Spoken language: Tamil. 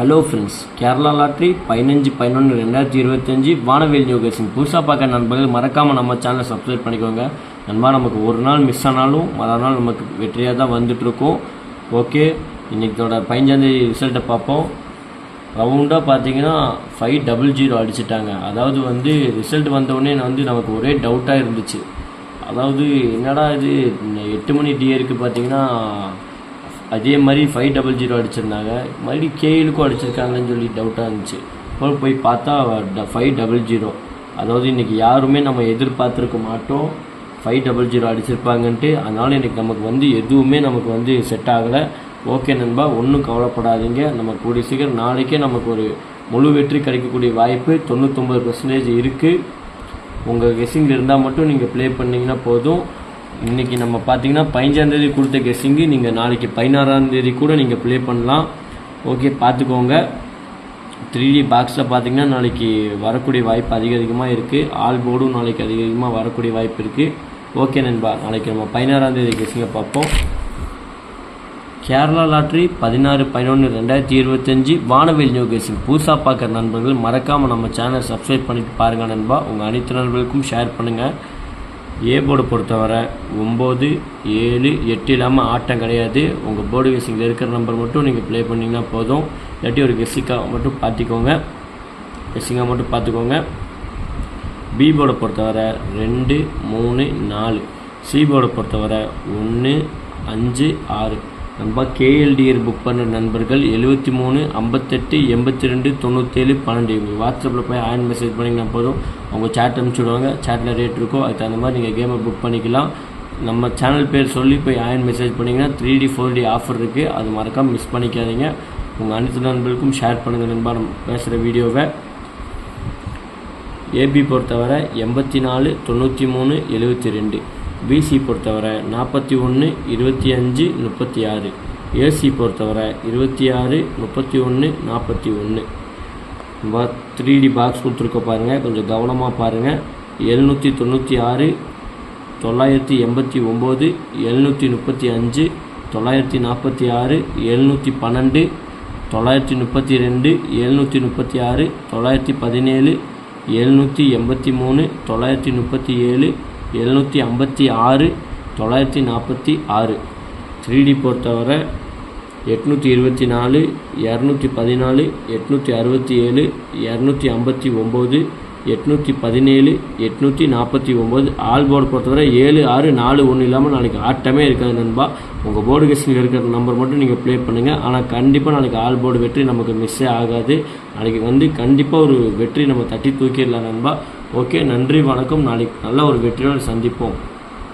ஹலோ ஃப்ரெண்ட்ஸ் கேரளா லாட்ரி பதினஞ்சு பதினொன்று ரெண்டாயிரத்தி இருபத்தஞ்சி வானவேல் யோகேஷன் புதுசாக பார்க்க நண்பர்கள் மறக்காமல் நம்ம சேனலை சப்ஸ்கிரைப் பண்ணிக்கோங்க. நண்பா நமக்கு ஒரு நாள் மிஸ் ஆனாலும் மறுநாள் நமக்கு வெற்றியாக தான் வந்துட்டுருக்கோம். ஓகே இன்றைக்கோட பதினஞ்சாந்தேதி ரிசல்ட்டை பார்ப்போம். ரவுண்டாக பார்த்தீங்கன்னா ஃபைவ் டபுள் ஜீரோ அடிச்சிட்டாங்க. அதாவது வந்து ரிசல்ட் வந்தவுடனே வந்து நமக்கு ஒரே டவுட்டாக இருந்துச்சு. அதாவது என்னடா இது இந்த எட்டு மணி டிஏருக்கு பார்த்தீங்கன்னா அதே மாதிரி ஃபைவ் டபுள் ஜீரோ அடிச்சிருந்தாங்க. மறுபடியும் கேஎலுக்கும் அடிச்சிருக்காங்கன்னு சொல்லி டவுட்டாக இருந்துச்சு. அப்புறம் போய் பார்த்தா ஃபைவ் டபுள் ஜீரோ அதாவது இன்றைக்கி யாருமே நம்ம எதிர்பார்த்துருக்க மாட்டோம். ஃபைவ் டபுள் ஜீரோ அடிச்சிருப்பாங்கன்ட்டு. அதனால் இன்றைக்கி நமக்கு வந்து எதுவுமே நமக்கு வந்து செட் ஆகலை. ஓகே நண்பா ஒன்றும் கவலைப்படாதீங்க. நம்ம கூடிய சீக்கிரம் நாளைக்கே நமக்கு ஒரு முழு வெற்றி கிடைக்கக்கூடிய வாய்ப்பு தொண்ணூத்தொம்பது பர்சன்டேஜ் இருக்குது உங்கள் கெஸ்ஸிங்கில் இருந்தால் மட்டும் நீங்கள் ப்ளே பண்ணிங்கன்னா போதும். இன்றைக்கி நம்ம பார்த்தீங்கன்னா பதினஞ்சாந்தேதி கொடுத்த கெஸ்ஸிங்கு நீங்கள் நாளைக்கு பதினாறாம் தேதி கூட நீங்கள் ப்ளே பண்ணலாம். ஓகே பார்த்துக்கோங்க. த்ரீ டி பாக்ஸில் பார்த்தீங்கன்னா நாளைக்கு வரக்கூடிய வாய்ப்பு அதிக அதிகமாக இருக்குது ஆல் போர்டும் நாளைக்கு அதிக அதிகமாக வரக்கூடிய வாய்ப்பு இருக்குது ஓகே நண்பா நாளைக்கு நம்ம பதினாறாந்தேதி கெஸ்ஸிங்கை பார்ப்போம். கேரளா லாட்ரி பதினாறு பதினொன்று ரெண்டாயிரத்தி இருபத்தஞ்சி. நியூ யோகேஷன் புதுசாக பார்க்குற நண்பர்கள் மறக்காமல் நம்ம சேனலை சப்ஸ்கிரைப் பண்ணிட்டு பாருங்கள் நண்பா. உங்கள் அனைத்து நண்பர்களுக்கும் ஷேர் பண்ணுங்கள் ஏ போர்டு பொறுத்தவரை ஒம்பது ஏழு எட்டு இல்லாமல் ஆட்டம் கிடையாது. உங்கள் போர்டு விசிங்கில் இருக்கிற நம்பர் மட்டும் நீங்கள் ப்ளே பண்ணிங்கன்னா போதும். இல்லாட்டி ஒரு கெஸ்ஸிக்காக மட்டும் பார்த்துக்கோங்க. கெஸ்ஸிங்காக மட்டும் பார்த்துக்கோங்க. பி போர்டை பொறுத்தவரை ரெண்டு மூணு நாலு. சி போர்டை பொறுத்தவரை ஒன்று அஞ்சு ஆறு. நண்பா கேஎல்டிஆர் புக் பண்ண நண்பர்கள் எழுபத்தி மூணு ஐம்பத்தெட்டு எண்பத்தி ரெண்டு தொண்ணூற்றேழு பன்னெண்டு. இவங்க வாட்ஸ்அப்பில் போய் ஆயின் மெசேஜ் பண்ணிங்கன்னா போதும். அவங்க சேட் அனுப்பிச்சி விடுவாங்க. சேட்டில் ரேட் இருக்கோ அதுக்கு தகுந்த மாதிரி நீங்கள் கேமை புக் பண்ணிக்கலாம். நம்ம சேனல் பேர் சொல்லி போய் ஆயின் மெசேஜ் பண்ணிங்கன்னா three T four T offer இருக்குது அது மறக்காமல் மிஸ் பண்ணிக்காதீங்க. உங்கள் அனைத்து நண்பர்களுக்கும் ஷேர் பண்ணுங்கள் நண்பா. நம்ம பேசுகிற வீடியோவை. ஏபி பொறுத்தவரை எண்பத்தி நாலு தொண்ணூற்றி மூணு எழுபத்தி ரெண்டு. பிசி பொறுத்தவரை நாற்பத்தி ஒன்று இருபத்தி அஞ்சு முப்பத்தி ஆறு. ஏசி பொறுத்தவரை இருபத்தி ஆறு முப்பத்தி ஒன்று நாற்பத்தி ஒன்று த்ரீ டி பாக்ஸ் கொடுத்துருக்க பாருங்கள் கொஞ்சம் கவனமாக பாருங்கள் எழுநூற்றி தொண்ணூற்றி ஆறு தொள்ளாயிரத்தி எண்பத்தி ஒம்பது எழுநூற்றி முப்பத்தி அஞ்சு தொள்ளாயிரத்தி நாற்பத்தி ஆறு எழுநூற்றி பன்னெண்டு தொள்ளாயிரத்தி முப்பத்தி ரெண்டு எழுநூற்றி முப்பத்தி ஆறு தொள்ளாயிரத்தி பதினேழு எழுநூற்றி எண்பத்தி மூணு தொள்ளாயிரத்தி முப்பத்தி ஏழு எழுநூற்றி ஐம்பத்தி ஆறு தொள்ளாயிரத்தி நாற்பத்தி ஆறு. த்ரீ டி பொறுத்தவரை எட்நூற்றி இருபத்தி நாலு இரநூத்தி பதினாலு எட்நூற்றி அறுபத்தி ஏழு இரநூத்தி ஐம்பத்தி ஒம்பது எட்நூற்றி பதினேழு எட்நூற்றி நாற்பத்தி ஒம்பது. ஆல் போர்டு பொறுத்தவரை ஏழு ஆறு நாலு ஒன்று இல்லாமல் நாளைக்கு ஆட்டமே இருக்காது நண்பா. உங்கள் போர்டு கெஸ்டில் இருக்கிற நம்பர் மட்டும் நீங்கள் ப்ளே பண்ணுங்கள் ஆனால் கண்டிப்பாக நாளைக்கு ஆல் போர்டு வெற்றி நமக்கு மிஸ்ஸே ஆகாது. நாளைக்கு வந்து கண்டிப்பாக ஒரு வெற்றி நம்ம தட்டி தூக்கிடலாம் நண்பா. ஓகே நன்றி வணக்கம். நாளைக்கு நல்ல ஒரு வெற்றியோடு சந்திப்போம்.